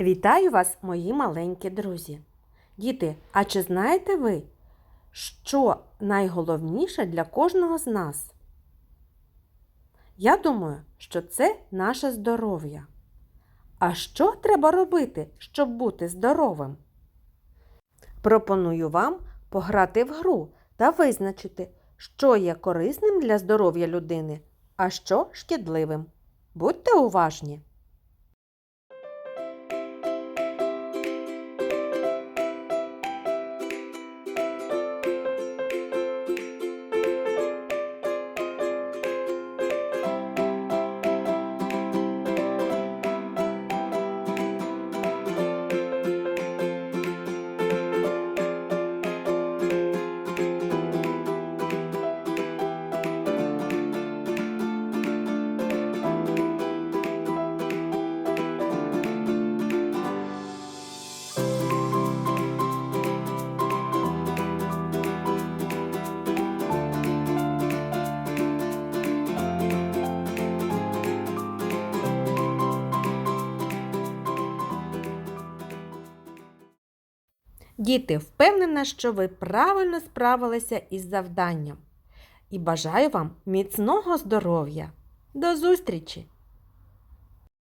Вітаю вас, мої маленькі друзі. Діти, а чи знаєте ви, що найголовніше для кожного з нас? Я думаю, що це наше здоров'я. А що треба робити, щоб бути здоровим? Пропоную вам пограти в гру та визначити, що є корисним для здоров'я людини, а що шкідливим. Будьте уважні! Діти, впевнена, що ви правильно справилися із завданням. І бажаю вам міцного здоров'я. До зустрічі!